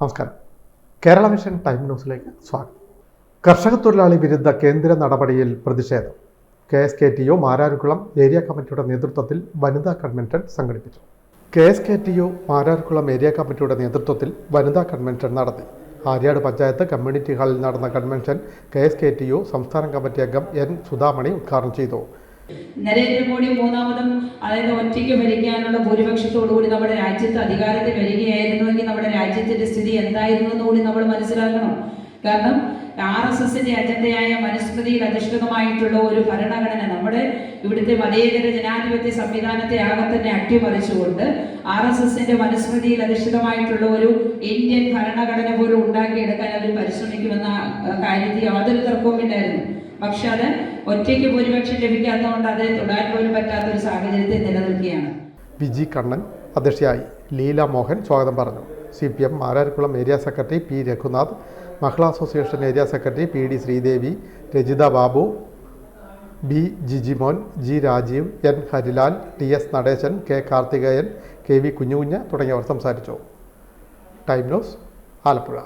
നമസ്കാരം. Kerala mission time ന്യൂസിലേക്ക് സ്വാഗതം. കർഷക തൊഴിലാളി വിരുദ്ധ കേന്ദ്ര നടപടിയിൽ പ്രതിഷേധം. K S K T O Mararikulam area കമ്മിറ്റിയുടെ നേതൃത്വത്തിൽ വനിതാ കൺവെൻഷൻ സംഘടിപ്പിച്ചു. K S K T O Mararikulam area കമ്മിറ്റിയുടെ നേതൃത്വത്തിൽ വനിതാ കൺവെൻഷൻ നടത്തി. ആര്യാട് പഞ്ചായത്ത് കമ്മ്യൂണിറ്റി ഹാളിൽ നടന്ന convention K S K T O സംസ്ഥാന കമ്മിറ്റി അംഗം എൻ സുധാമണി ഉദ്ഘാടനം ചെയ്തു. നരേന്ദ്രമോദി മൂന്നാമതും അതായത് ഒറ്റയ്ക്ക് ഭരിക്കാനുള്ള ഭൂരിപക്ഷത്തോടുകൂടി നമ്മുടെ രാജ്യത്ത് അധികാരത്തിൽ വരികയായിരുന്നുവെങ്കിൽ നമ്മുടെ രാജ്യത്തിന്റെ സ്ഥിതി എന്തായിരുന്നു എന്ന് കൂടി നമ്മൾ മനസ്സിലാക്കണം. കാരണം ആർ എസ് എസിന്റെ അജണ്ടയായ മനുസ്മൃതിയിൽ അധിഷ്ഠിതമായിട്ടുള്ള ഒരു ഭരണഘടന നമ്മുടെ ഇവിടുത്തെ മതേതര ജനാധിപത്യ സംവിധാനത്തെ ആകെ തന്നെ അട്ടിമറിച്ചുകൊണ്ട് ആർ എസ് എസിന്റെ മനുസ്മൃതിയിൽ അധിഷ്ഠിതമായിട്ടുള്ള ഒരു ഇന്ത്യൻ ഭരണഘടന പോലും ഉണ്ടാക്കിയെടുക്കാൻ അവർ പരിശ്രമിക്കുമെന്ന കാര്യത്തിൽ യാതൊരു തർക്കവും ഇല്ലായിരുന്നു പക്ഷെ അത് ഒറ്റയ്ക്ക് ഭൂരിപക്ഷം ലഭിക്കാത്തതുകൊണ്ട് അത് തൊടാൻ പോലും പറ്റാത്ത ഒരു സാഹചര്യത്തിൽ നിലനിൽക്കുകയാണ്. വിജി കണ്ണൻ അധ്യക്ഷയായി ലീല മോഹൻ സ്വാഗതം പറഞ്ഞു. C P M Mararikulam area secretary P Raghunath Mahila association area secretary P D Sreedevi Rajitha Babu B Jijimon G Rajeev N Harilal T S Natesan K Karthikeyan K V Kunjukunju തുടങ്ങിയവർ സംസാരിച്ചു. Time News Alappuzha.